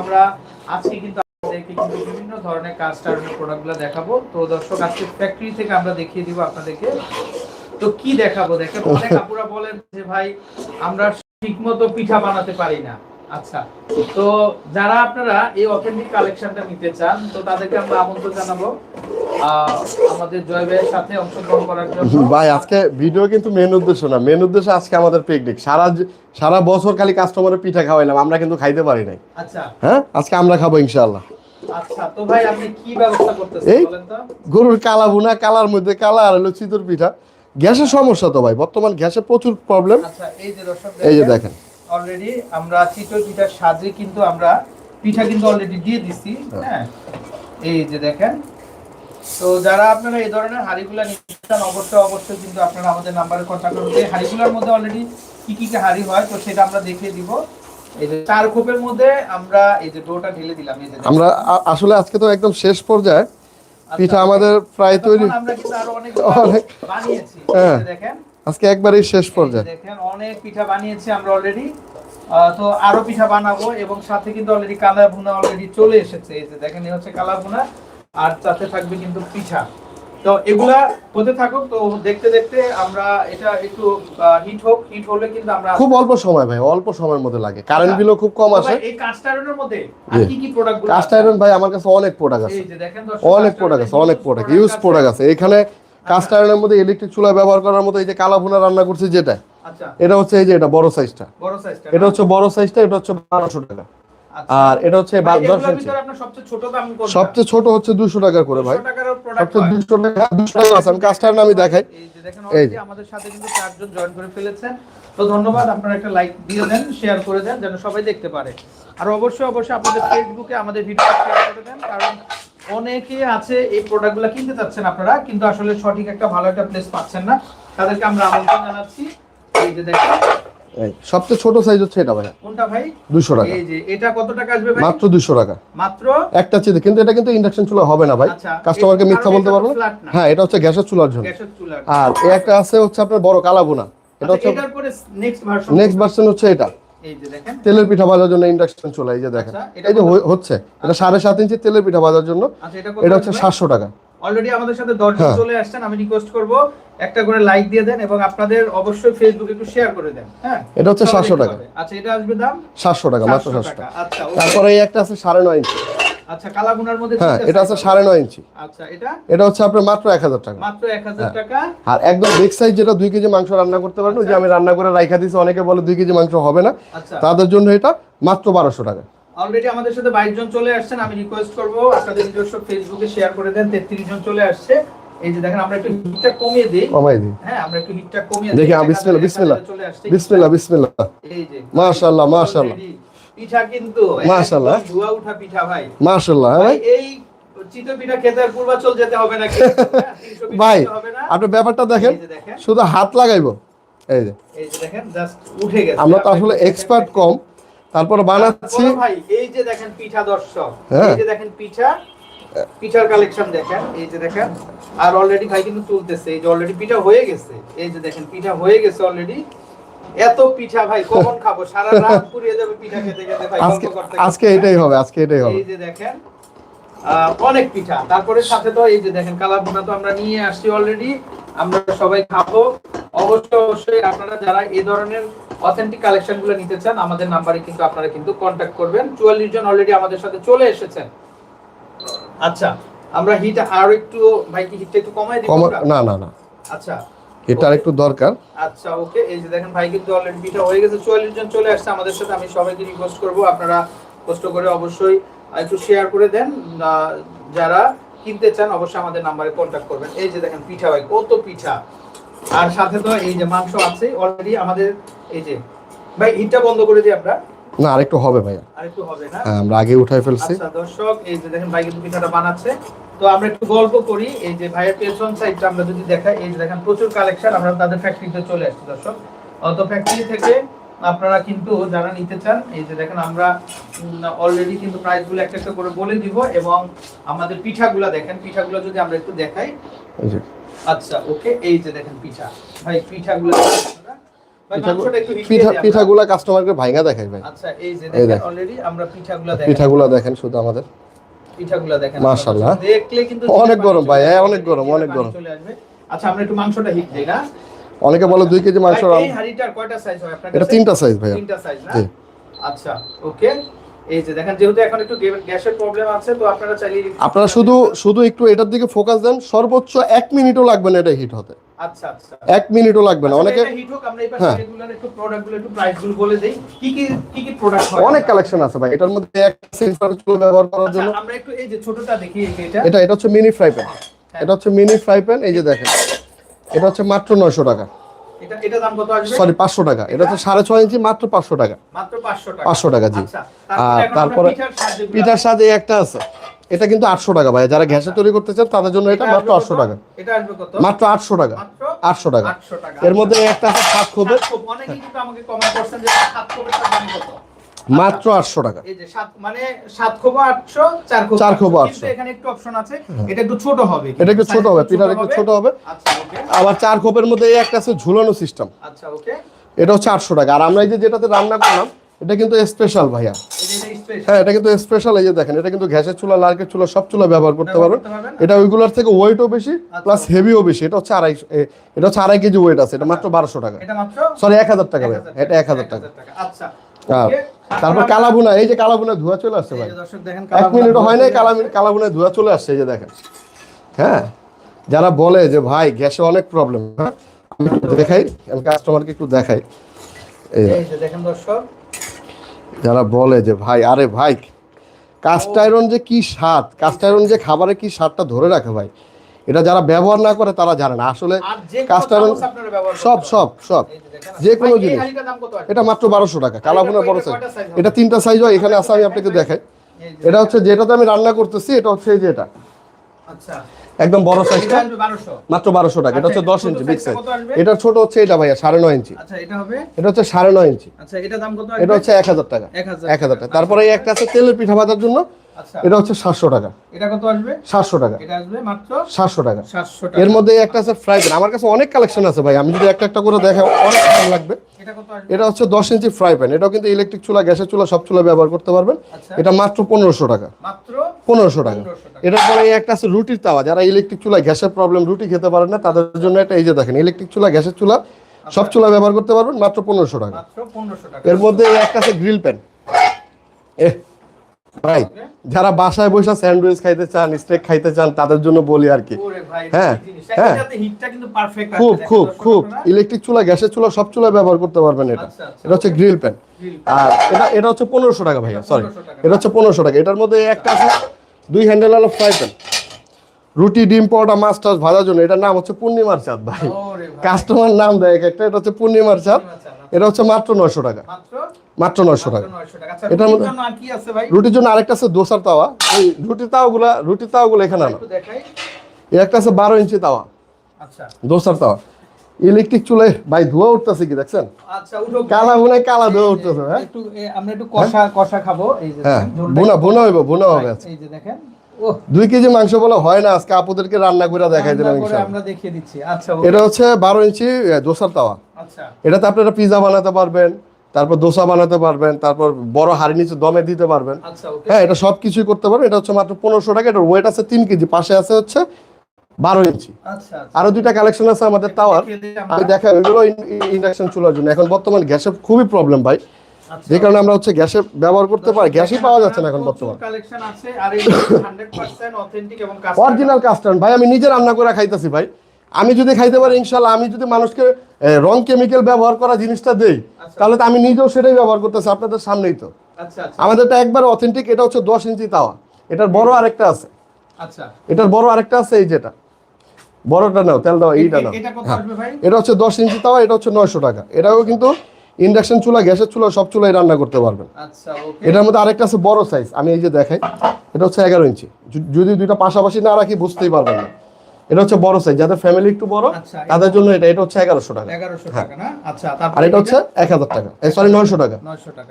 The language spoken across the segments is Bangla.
আমরা, আজকে কিন্তু বিভিন্ন ধরনের প্রোডাক্টগুলো দেখাবো। তো দর্শক ফ্যাক্টরি থেকে আমরা দেখিয়ে দিব আপনাদেরকে। তো কি দেখাবো অনেক বলেন যে, ভাই, আমরা পিঠা বানাতে পারি না। আচ্ছা তো যারা আপনারা এই অথেন্টিক কালেকশনটা নিতে চান তো তাদেরকে আমরা আমন্ত্রণ জানাব আমাদের জয় সাথে অংশগ্রহণ করার জন্য। ভাই আজকে ভিডিও কিন্তু মেন উদ্দেশ্য না। মেন উদ্দেশ্য আজকে আমাদের পিকনিক সারা সারা বছর খালি কাস্টমারের পিঠা খাওয়াইলাম আমরা কিন্তু খাইতে পারি নাই। আচ্ছা। হ্যাঁ? আজকে আমরা খাব ইনশাআল্লাহ। আচ্ছা এই- গরুর কালা ভুনা কালার মধ্যে কালা আর হলো চিতর পিঠা। গ্যাসের সমস্যা তো ভাই বর্তমান গ্যাসে প্রচুর প্রবলেম আচ্ছা এই যে দেখেন। অলরেডি আমরা চিতই পিঠার সাজে কিন্তু আমরা পিঠা কিন্তু অলরেডি দিয়ে দিছি হ্যাঁ। এই যে দেখেন। তো যারা আপনারা এই ধরনের হাড়িগুলা নিতে চান অবশ্যই অবশ্যই কিন্তু আপনারা আমাদের নাম্বারে কন্ট্যাক্ট করবেন এই হাড়িগুলোর মধ্যে অলরেডি কি কি হাড়ি হয় তো সেটা আমরা দেখিয়ে দিব। এই যে চার খোপের মধ্যে আমরা এই যে ডোটা ঢেলে দিলাম এই যে আমরা আসলে আজকে তো একদম শেষ পর্যায়ে। আচ্ছা, পিঠা আমাদের প্রায় তৈরি আমরা কিন্তু আরও অনেক অনেক- বানিয়েছি হ্যাঁ। দেখেন। আজকে একবারেই শেষ পর্যায়ে। দেখেন অনেক পিঠা বানিয়েছি আমরা অলরেডি তো আরও পিঠা বানাবো এবং সাথে কিন্তু অলরেডি কালা ভুনা অলরেডি চলে এসেছে। এই যে দেখেন এই হচ্ছে কালা ভুনা আর সাথে থাকবে কিন্তু পিঠা। তো এগুলা হতে থাকুক তো দেখতে দেখতে আমরা এটা একটু হিট হোক হিট হলে কিন্তু আমরা খুব অল্প সময় ভাই অল্প সময়ের মধ্যে লাগে। কারেন্ট আচ্ছা। বিলও খুব কম আসে এই কাস্ট আয়রনের মধ্যে আর কি কি প্রোডাক্টগুলো কাস্ট আয়রন ভাই আমার কাছে অনেক প্রোডাক্ট আছে। এই যে দেখেন দর্শক, অনেক প্রোডাক্ট আছে অনেক প্রোডাক্ট ইউজ প্রোডাক্ট আছে। এখানে কাস্ট আয়রনের মধ্যে ইলেকট্রিক চুলা ব্যবহার করার মতো এই যে কালা ভুনা রান্না করছি যেটা আচ্ছা। এটা হচ্ছে এই যে এটা বড় সাইজটা বড় সাইজটা এটা হচ্ছে বড় সাইজটা এটা হচ্ছে বারোশো টাকা। আচ্ছা। আর এটা হচ্ছে সবচেয়ে ছোট দাম কোনটা? সবচেয়ে ছোট হচ্ছে দুশো টাকা করে ভাই। 200 টাকারও product সবচেয়ে হয়? দুশো টাকা দুশো টাকা আছে। আমি কাস্ট আয়রন আমি দেখাই। এই যে দেখেন এই যে। আমাদের সাথে কিন্তু চারজন জয়েন করে ফেলেছেন। তো ধন্যবাদ আপনারা একটা লাইক দিয়ে দেন শেয়ার করে দেন যেন সবাই দেখতে পারে। আর অবশ্যই অবশ্যই আপনাদের ফেসবুকে আমাদের ভিডিও শেয়ার করে দেন কারণ অনেকে আছে এই প্রোডাক্টগুলো কিনতে চাচ্ছেন আপনারা কিন্তু আসলে সঠিক একটা ভালো একটা প্লেস পাচ্ছেন না। তাদেরকে আমরা আমন্ত্রণ জানাচ্ছি। এই যে দেখেন সবচেয়ে ছোট সাইজ হচ্ছে এটা ভাই কোনটা ভাই? দুশো টাকা। এই যে এটা কত টাকা আসবে ভাই? মাত্র টাকা। মাত্র? একটা চিতে কিন্তু এটা কিন্তু ইন্ডাকশন চুলা হবে না ভাই। আচ্ছা, কাস্টমারকে মিথ্যা বলতে পারব না। হ্যাঁ এটা হচ্ছে গ্যাসের চুলার জন্য গ্যাসের চুলার। আর এই একটা আছে হচ্ছে আপনার বড় কালাবোনা এটা আচ্ছা, হচ্ছে এটার পরে নেক্সট ভার্সন নেক্সট ভার্সন হচ্ছে এটা। তেলের পিঠা ভাজার জন্য ইন্ডাকশন চলে এই যে দেখেন। আচ্ছা, এই যে হচ্ছে। এটা সাড়ে সাত ইঞ্চি তেলের পিঠা ভাজার জন্য। আচ্ছা এটা হচ্ছে সাতশো টাকা। অলরেডি আমাদের সাথে দশজন হ্যাঁ। চলে আসছেন আমি রিকোয়েস্ট করব একটা করে লাইক দিয়ে দেন এবং আপনাদের অবশ্যই ফেসবুকে একটু শেয়ার করে দেন হ্যাঁ? এটা হচ্ছে সবাই 700 টাকা। আচ্ছা এটা আসবে দাম? সাতশো টাকা মাত্র 700 টাকা আচ্ছা তারপরে এই একটা আছে সাড়ে নয় ইঞ্চি। আচ্ছা কালাগুনার মধ্যে হ্যাঁ এটা আছে সাড়ে নয় ইঞ্চি। আচ্ছা এটা? এটা হচ্ছে আপনার মাত্র এক হাজার টাকা। মাত্র 1000 হ্যাঁ। টাকা। আর একদম বিগ সাইজ যেটা দুই কেজি মাংস রান্না করতে পারেন ওই যে আমি রান্না করে রাইখা দিয়েছি অনেকে বলে দুই কেজি মাংস হবে না। আচ্ছা। তাদের জন্য এটা মাত্র বারোশো টাকা। অলরেডি আমাদের সাথে 22 জন চলে আসছেন আমি রিকোয়েস্ট করব আপনাদের নিজস্ব ফেসবুকে শেয়ার করে দেন 33 জন চলে আসছে। এই যে দেখেন আমরা একটু হিটটা কমিয়ে দেই। কমাই দিই। হ্যাঁ আমরা একটু হিটটা কমিয়ে দেখি, দেই আ, বিসমিল্লাহ, বিসমিল্লাহ। বিসমিল্লাহ বিসমিল্লাহ। এই যে মাশাআল্লাহ, মাশাআল্লাহ। পিঠা কিন্তু মাশাআল্লাহ। ধোয়া উঠা পিঠা ভাই। মাশাল্লাহ হ্যাঁ ভাই এই হ্যাঁ, 300 পিঠা ভাই ব্যাপারটা দেখেন। শুধু হাত লাগাইবো। এই যে। আমরা তো আসলে এক্সপার্ট কম। তারপর বানাচ্ছি। ভাই এই যে দেখেন পিঠা দর্শক হ্যাঁ। এই যে দেখেন পিঠা পিঠার কালেকশন দেখেন এই যে দেখেন। আর অলরেডি ভাই কিন্তু তুলতেছে এই যে অলরেডি পিঠা হয়ে গেছে এই যে দেখেন পিঠা হয়ে গেছে অলরেডি এত পিঠা ভাই কখন খাব? সারা রাত পুড়িয়ে যাবে পিঠা খেতে খেতে ভাই আজকে আজকে এটাই হবে আজকে এটাই হবে। এই যে দেখেন অনেক পিঠা। তারপরে সাথে তো এই যে দেখেন কালাভুনা তো আমরা নিয়ে আসছি অলরেডি আমরা সবাই খাব। অবশ্যই অবশ্যই আপনারা যারা এই ধরনের অথেন্টিক কালেকশনগুলো নিতে চান আমাদের নাম্বারে কিন্তু আপনারা কিন্তু কন্ট্যাক্ট করবেন। চুয়াল্লিশ জন অলরেডি আমাদের সাথে চলে এসেছেন। আচ্ছা আমরা হিট আরও একটু ভাই কি হিটটা একটু কমাই দিব না না না। আচ্ছা এটা একটু দরকার। আচ্ছা ওকে এই যে দেখেন ভাই কিন্তু অলরেডি পিঠা হয়ে গেছে। চুয়াল্লিশ জন চলে আসছে আমাদের সাথে। আমি সবাইকে রিকোয়েস্ট করব আপনারা কষ্ট করে অবশ্যই একটু শেয়ার করে দেন। যারা কিনতে চান অবশ্যই আমাদের নাম্বারে কন্ট্যাক্ট করবেন। এই যে দেখেন পিঠা ভাই কত পিঠা। আর সাথে তো এই যে মাংস আছে। অলরেডি আমাদের এই যে ভাই হিটটা বন্ধ করে দিই আমরা। না আরেকটু হবে ভাইয়া। আর একটু হবে না? হ্যাঁ আমরা আগে উঠাই ফেলছি। আচ্ছা দর্শক এই যে দেখেন ভাই কিন্তু পিঠাটা বানাচ্ছে। তো আমরা একটু গল্প করি। এই যে ভাইয়ের পেছন সাইডটা আমরা যদি দেখাই এই যে দেখেন প্রচুর কালেকশন আমরা তাদের ফ্যাক্টরিতে চলে আসছি দর্শক। অত ফ্যাক্টরি থেকে আপনারা কিন্তু যারা নিতে চান এই যে দেখেন আমরা অলরেডি কিন্তু প্রাইসগুলো একটা একটা করে বলে দিব এবং আমাদের পিঠাগুলো দেখেন পিঠাগুলো যদি আমরা একটু দেখাই। আচ্ছা ওকে এই যে দেখেন পিঠা। ভাই পিঠাগুলো পিঠাগুলো কাস্টমারকে ভাঙা দেখাই ভাই। আচ্ছা এই যে দেখেন অলরেডি আমরা পিঠাগুলো দেখেন। পিঠাগুলা দেখেন শুধু আমাদের। পিঠাগুলো দেখেন মাশাআল্লাহ। দেখলে কিন্তু অনেক গরম ভাই, হ্যাঁ, অনেক গরম, অনেক গরম। চলে আসবে। আচ্ছা আমরা একটু মাংসটা হিট দেই না? অনেকে বলে দুই কেজি মাংস ভাই, এই হাঁড়িটার কয়টা সাইজ হয়? আপনার এটা তিনটা সাইজ ভাইয়া। তিনটা সাইজ না? আচ্ছা ওকে এই যে দেখেন যেহেতু এখন একটু গ্যাসের প্রবলেম আছে তো আপনারা চাইলে আপনারা শুধু শুধু একটু এটার দিকে ফোকাস দেন সর্বোচ্চ এক মিনিটও লাগবে না এটা হিট হতে। আচ্ছা আচ্ছা। এক মিনিটও লাগবে না। আচ্ছা, অনেকে হ্যাঁ। অনেক কালেকশন আছে ভাই। এটার মধ্যে একটা সেন্সর চুলো ব্যবহার করার জন্য। আমরা একটু এই যে ছোটটা দেখি এটা। এটা এটা হচ্ছে মিনি ফ্রাই প্যান এটা হচ্ছে মিনি ফ্রাই প্যান এই যে দেখেন। এটা হচ্ছে মাত্র নয়শো টাকা। এটা এটা দাম কত আসবে? সরি পাঁচশো টাকা। এটা হচ্ছে সাড়ে ছয় ইঞ্চি মাত্র পাঁচশো টাকা। মাত্র 500 টাকা। 500 টাকা, জি। আর তারপরে পিঠার সাথে একটা আছে। এটা কিন্তু আটশো টাকা ভাই যারা গ্যাসে তৈরি করতে চান তাদের জন্য এটা মাত্র আটশো টাকা। মাত্র আটশো টাকা। আটশো টাকা। এর মধ্যে একটা আছে সাত খোপের কত? মাত্র আটশো টাকা। মানে খোপ আটশো চার খোপ চার খোপ 800, 800 কিন্তু এখানে একটু অপশন এটা একটু ছোট হবে। এটা একটু ছোট হবে। পিঠার একটু ছোট হবে। আচ্ছা আবার চার খোপের মধ্যে একটা আছে ঝুলানো সিস্টেম আচ্ছা এটা হচ্ছে আটশো টাকা। আর আমরা এই যে যেটাতে রান্না করলাম এটা কিন্তু স্পেশাল ভাইয়া। হ্যাঁ এটা কিন্তু স্পেশাল এই যে দেখেন এটা কিন্তু গ্যাসের চুলা লার্কের চুলা সব চুলা ব্যবহার করতে পারবেন। এটা ওইগুলোর থেকে ওয়েটও বেশি প্লাস হেভিও বেশি। এটা হচ্ছে আড়াই এটা হচ্ছে আড়াই কেজি ওয়েট আছে এটা মাত্র বারোশো টাকা। সরি এক হাজার টাকা ভাই এটা এক হাজার টাকা। আচ্ছা। তারপর কালাবুনা এই যে কালাবুনা ধোয়া চলে আসছে ভাই। এক মিনিট হয় নাই কালা কালাবুনা ধোয়া চলে আসছে এই যে দেখেন। হ্যাঁ যারা বলে যে ভাই গ্যাসে অনেক প্রবলেম হ্যাঁ? আমি দেখাই আমি কাস্টমারকে একটু দেখাই। এই এই যে দেখেন দর্শক যারা বলে যে ভাই আরে ভাই কাস্ট আয়রন যে কি স্বাদ কাস্ট আয়রন যে খাবারে কি স্বাদটা ধরে রাখে ভাই? এটা যারা ব্যবহার না করে তারা জানে না। আসলে কাস্ট আয়রন সব সব সব। যে কোনো জিনিস? এটা মাত্র বারোশো টাকা। কালাভুনার বড় সাইজ? এটা তিনটা সাইজ হয়। এখানে আছে আমি আপনাকে দেখাই। এটা হচ্ছে যেটাতে আমি রান্না করতেছি এটা হচ্ছে এই যে এটা। আচ্ছা। একদম বড় সাইজটা মাত্র বারোশো টাকা। এটা হচ্ছে আচ্ছা, দশ ইঞ্চি বিগ সাইজ এটা ছোট হচ্ছে এটা ভাইয়া সাড়ে নয় ইঞ্চি। আচ্ছা এটা হচ্ছে সাড়ে নয় ইঞ্চি। আচ্ছা এটা হচ্ছে এক হাজার টাকা। এক হাজার টাকা। তারপরে একটা আছে তেলের পিঠা ভাজার জন্য। এটা হচ্ছে সাতশো টাকা। এটা কত আসবে? সাতশো টাকা। এটা আসবে মাত্র সাতশো টাকা। 700 টাকা। এর মধ্যে একটা আছে ফ্রাই প্যান আমার কাছে অনেক কালেকশন আছে ভাই। আমি যদি একটা একটা করে দেখাই অনেক টাইম লাগবে। এটা হচ্ছে দশ ইঞ্চি ফ্রাই প্যান এটাও কিন্তু ইলেকট্রিক চুলা গ্যাসের চুলা সব চুলা ব্যবহার করতে পারবেন। আচ্ছা। এটা মাত্র পনেরোশো টাকা। মাত্র পনেরোশো টাকা। এটার পরে একটা আছে রুটির তাওয়া। যারা ইলেকট্রিক চুলা গ্যাসের প্রবলেম রুটি খেতে পারেন না তাদের জন্য একটা এই যে দেখেন ইলেকট্রিক চুলা গ্যাসের চুলা সব চুলা ব্যবহার করতে পারবেন মাত্র পনেরোশো টাকা। মাত্র 1500 টাকা। এর মধ্যে একটা আছে গ্রিল প্যান এ ভাই যারা বাসায় বসে স্যান্ডউইচ খাইতে চান স্টেক খাইতে চান তাদের জন্য বলি আর কি। হ্যাঁ, হ্যাঁ। খুব খুব খুব। ইলেকট্রিক চুলা গ্যাসের চুলা সব চুলা ব্যবহার করতে পারবেন এটা। আচ্ছা, আচ্ছা, এটা হচ্ছে গ্রিল প্যান আর এটা এটা হচ্ছে পনেরোশো টাকা ভাইয়া সরি এটা হচ্ছে পনেরোশো টাকা। এটার মধ্যে একটা আছে দুই হ্যান্ডেল আলো ফ্রাই প্যান রুটি ডিম পরোটা মাছ টাছ ভাজার জন্য। এটার নাম হচ্ছে পূর্ণিমার চাঁদ ভাই। কাস্টমার নাম দেয় এক একটা। এটা হচ্ছে পূর্ণিমার চাঁদ। পূর্ণিমার চাঁদ, এটা হচ্ছে মাত্র নয়শো টাকা। মাত্র নয়শো টাকা। 900 আচ্ছা এটার মধ্যে- রুটির জন্য আরেকটা আছে দোসার তাওয়া। ওই রুটির তাওয়াগুলা রুটির তাওয়াগুলো এখানে আনো। একটু এই একটা আছে বারো ইঞ্চি তাওয়া। আচ্ছা। দোসার তাওয়া। ইলেকট্রিক চুলে ভাই ধোয়া উঠতেছে কি দেখছেন? আচ্ছা কালা মনে কালা ধোয়া উঠতেছে হ্যাঁ? একটু আমরা একটু কষা কষা খাব। এই যে হ্যাঁ বোনা বোনা হইব বোনা হবে। এই যে দেখেন দুই কেজি মাংস বলে হয় না আজকে আপুদেরকে রান্না করে দেখাই দিলাম আমরা দেখিয়ে দিচ্ছি। আচ্ছা এটা হচ্ছে বারো ইঞ্চি দোসার তাওয়া। আচ্ছা। এটাতে আপনারা পিজা বানাতে পারবেন। তারপর দোসা বানাতে পারবেন তারপর বড় হাড়ি নিচে দমে দিতে পারবেন। আচ্ছা হ্যাঁ এটা সব কিছুই করতে পারবেন। এটা হচ্ছে মাত্র পনেরোশো টাকা এটার ওয়েট আছে তিন কেজি পাশে আছে হচ্ছে বারো ইঞ্চি। আচ্ছা আচ্ছা। আরও দুইটা কালেকশন আছে আমাদের টাওয়ার আমি দেখা ওইগুলো ইন্ডাকশন চুলার জন্য। এখন বর্তমান গ্যাসের খুবই প্রবলেম ভাই। যে কারণে আমরা হচ্ছে গ্যাসে ব্যবহার করতে পারি গ্যাসই পাওয়া যাচ্ছে না এখন বর্তমান। কালেকশন আছে আর এই 100% অথেন্টিক এবং অরিজিনাল কাস্টমার ভাই আমি নিজে রান্না করে খাইতেছি ভাই। আমি যদি খাইতে পারি ইনশাল্লাহ আমি যদি মানুষকে রং কেমিক্যাল ব্যবহার করা জিনিসটা দেই আচ্ছা। তাহলে তো আমি নিজেও সেটাই ব্যবহার করতেছি আপনাদের সামনেই তো। আচ্ছা আচ্ছা। আমাদেরটা একবার অথেন্টিক এটা হচ্ছে দশ ইঞ্চি তাওয়া। এটার বড় আরেকটা আছে। আচ্ছা। এটার বড় আরেকটা আছে এই যেটা। বড়টা নাও তেল দাও এইটা নাও। এটা হচ্ছে দশ ইঞ্চি তাওয়া এটা হচ্ছে নয়শো টাকা। এটাও কিন্তু ইন্ডাকশন চুলা গ্যাসের চুলা সব চুলাই রান্না করতে পারবেন। আচ্ছা এটার মধ্যে আরেকটা আছে বড় সাইজ আমি এই যে দেখাই এটা হচ্ছে এগারো ইঞ্চি। যদি- যদি দুইটা পাশাপাশি না রাখি বুঝতেই পারবেন না। এটা হচ্ছে বড় সাইজ যাদের ফ্যামিলি একটু বড় আচ্ছা, তাদের জন্য এটা এটা হচ্ছে এগারোশো টাকা। না? আচ্ছা আর এটা হচ্ছে এক হাজার টাকা। সরি নয়শো টাকা।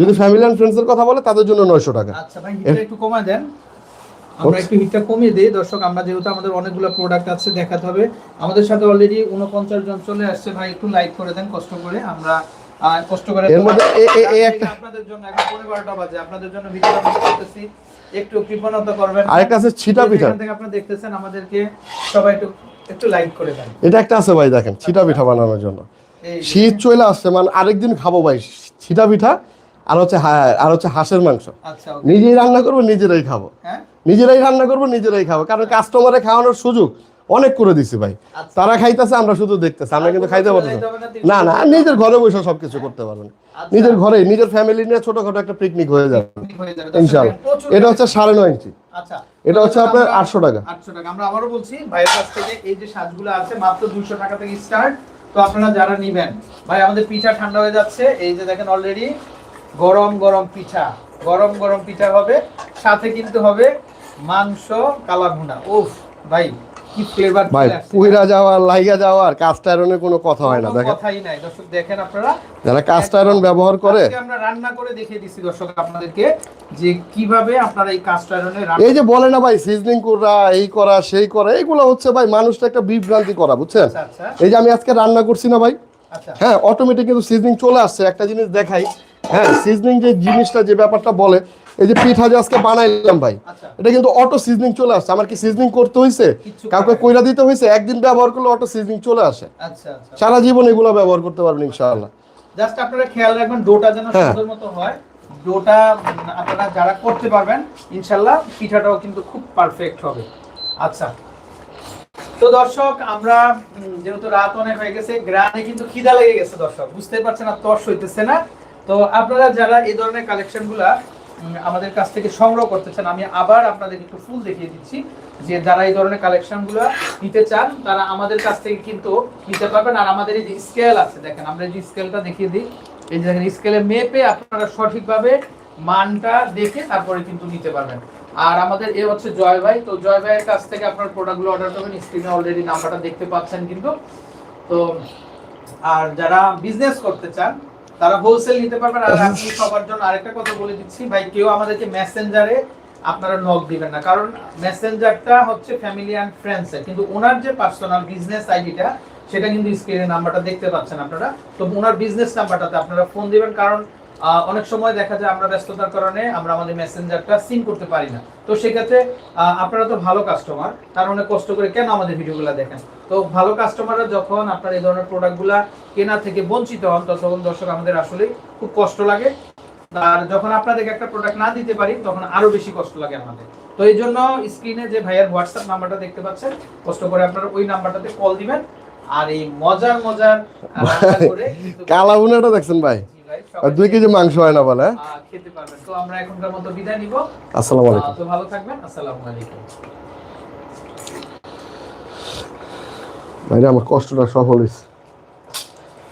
যদি ফ্যামিলি অ্যান্ড ফ্রেন্ডসের কথা বলে তাদের জন্য নয়শো টাকা। আচ্ছা একটু কমায় দেন। আমরা একটু হিটটা কমিয়ে দিই। দর্শক আমরা যেহেতু আমাদের অনেকগুলো প্রোডাক্ট আছে দেখাতে হবে। আমাদের সাথে অলরেডি উনপঞ্চাশ জন চলে আসছে। ভাই একটু লাইক করে দেন কষ্ট করে। আমরা কষ্ট করে আপনাদের জন্য এখন পনেরো বারোটা বাজে। আপনাদের জন্য ভিডিও করতেছি। একটু কৃপণতা করবেন। আরেকটা আছে ছিটা পিঠা। থেকে আপনারা দেখতেছেন আমাদেরকে সবাই একটু একটু লাইক করে দেন। এটা একটা আছে ভাই দেখেন ছিটা পিঠা বানানোর জন্য। শীত চলে আসছে মানে আরেকদিন খাব ভাই ছিটা পিঠা আর হচ্ছে আর হচ্ছে হাঁসের মাংস। আচ্ছা নিজেই রান্না করব নিজেরাই খাব। হ্যাঁ? নিজেরাই রান্না করব নিজেরাই খাব। কারণ কাস্টমারে খাওয়ানোর সুযোগ অনেক করে দিছি ভাই। আচ্ছা। তারা খাইতেছে আমরা শুধু দেখতেছি আমরা কিন্তু খাইতে পারব না। না, না না নিজের ঘরে বসে সবকিছু করতে পারবেন। আচ্ছা। নিজের ঘরে নিজের ফ্যামিলি নিয়ে ছোটখাটো একটা পিকনিক হয়ে যাবে ইনশাল্লাহ। এটা হচ্ছে সাড়ে নয় ইঞ্চি। আচ্ছা। এটা হচ্ছে আপনার 800 টাকা। 800 টাকা। আমরা আবারও বলছি ভাইয়ের কাছ থেকে এই যে সাজগুলো আছে মাত্র 200 টাকা থেকে স্টার্ট তো আপনারা যারা নেবেন ভাই আমাদের পিঠা ঠান্ডা হয়ে যাচ্ছে। এই যে দেখেন অলরেডি গরম গরম পিঠা। গরম গরম পিঠা হবে সাথে কিন্তু হবে মাংস কালা ভুনা উফ ভাই কি ফ্লেভার ভাই পুহিরা যাওয়ার লাইগা যাওয়ার কাস্ট আয়রনের কোনো কথা হয় না দেখেন। কথাই নাই। দর্শক দেখেন আপনারা। যারা কাস্ট আয়রন ব্যবহার করে আমরা রান্না করে দেখিয়ে দিচ্ছি দর্শক আপনাদেরকে যে কীভাবে আপনারা এই কাস্ট আয়রনে এই যে বলে না ভাই সিজনিং করা এই করা সেই করা এইগুলো হচ্ছে ভাই মানুষটা একটা বিভ্রান্তি করা বুঝছেন? আচ্ছা আচ্ছা। এই যে আমি আজকে রান্না করছি না ভাই? আচ্ছা। হ্যাঁ অটোমেটিক কিন্তু সিজনিং চলে আসছে। একটা জিনিস দেখাই। হ্যাঁ সিজনিং যে জিনিসটা যে ব্যাপারটা বলে এই যে পিঠা যে আজকে বানাইলাম ভাই আচ্ছা। এটা কিন্তু অটো সিজনিং চলে আসছে। আমার কি সিজনিং করতে হয়েছে কাউকে কইরা দিতে হয়েছে একদিন ব্যবহার করলে অটো সিজনিং চলে আসে। আচ্ছা আচ্ছা। সারা জীবন এগুলো ব্যবহার করতে পারবেন ইনশাআল্লাহ। জাস্ট আপনারা খেয়াল রাখবেন ডোটা যেন হ্যাঁ। সুন্দর মতো হয়। ডোটা আপনারা যারা করতে পারবেন ইনশাল্লাহ পিঠাটাও কিন্তু খুব পারফেক্ট হবে। আচ্ছা। তো দর্শক আমরা যেহেতু রাত অনেক হয়ে গেছে গ্রামে কিন্তু খিদা লেগে গেছে দর্শক। বুঝতে পারছেন না তর্স হইতেছে না। তো আপনারা যারা এই ধরনের কালেকশনগুলা উম, আমাদের কাছ থেকে সংগ্রহ করতে চান, আমি আবার আপনাদের একটু ফুল দেখিয়ে দিচ্ছি যে যারা এই ধরনের কালেকশনগুলা নিতে চান, তারা আমাদের কাছ থেকে কিন্তু নিতে পারবেন। আর আমাদের এই যে স্কেল আছে, দেখেন, আমরা যে স্কেলটা দেখিয়ে দিই, এই যে দেখেন স্কেলে মেপে আপনারা সঠিকভাবে মানটা দেখে তারপরে কিন্তু নিতে পারবেন। আর আমাদের এ হচ্ছে জয় ভাই, তো জয় ভাইয়ের কাছ থেকে আপনার প্রোডাক্টগুলো অর্ডার করবেন স্ক্রিনে অলরেডি নাম্বারটা দেখতে পাচ্ছেন কিন্তু। তো, আর যারা বিজনেস করতে চান তারা হোলসেল নিতে পারবেন। আর আপনি সবার জন্য আরেকটা কথা বলে দিচ্ছি, ভাই, কেউ আমাদেরকে মেসেঞ্জারে আপনারা নক দিবেন না। কারণ মেসেঞ্জারটা হচ্ছে ফ্যামিলি অ্যান্ড ফ্রেন্ডস এর। কিন্তু ওনার যে পার্সোনাল বিজনেস আইডিটা সেটা কিন্তু স্ক্রিনে নাম্বারটা দেখতে পাচ্ছেন আপনারা। তো ওনার বিজনেস নাম্বারটাতে আপনারা ফোন দিবেন। কারণ অনেক সময় দেখা যায় আমরা ব্যস্ততার কারণে আমরা আমাদের মেসেঞ্জারটা সিন করতে পারি না। তো সেক্ষেত্রে আপনারা তো ভালো কাস্টমার তার অনেক কষ্ট করে কেন আমাদের ভিডিওগুলো দেখেন? তো ভালো কাস্টমাররা যখন আপনার এই ধরনের প্রোডাক্টগুলা কেনা থেকে বঞ্চিত হন তখন দর্শক আমাদের আসলে খুব কষ্ট লাগে। আর যখন আপনাদেরকে একটা প্রোডাক্ট না দিতে পারি তখন আরও বেশি কষ্ট লাগে আমাদের। তো এই জন্য স্ক্রিনে যে ভাইয়ের হোয়াটসঅ্যাপ নাম্বারটা দেখতে পাচ্ছেন কষ্ট করে আপনারা ওই নাম্বারটাতে কল দিবেন। আর এই মজার মজার কালা বুনাটা দেখছেন ভাই? ভাই, আর দুই কেজি মাংস হয় না বলে হ্যাঁ? খেতে পারবেন। তো আমরা এখনকার মতো বিদায় নিব। আসসালামু আলাইকুম। তো ভালো থাকবেন। আসসালামু আলাইকুম। ভাই আমার কষ্টটা সফল হয়েছে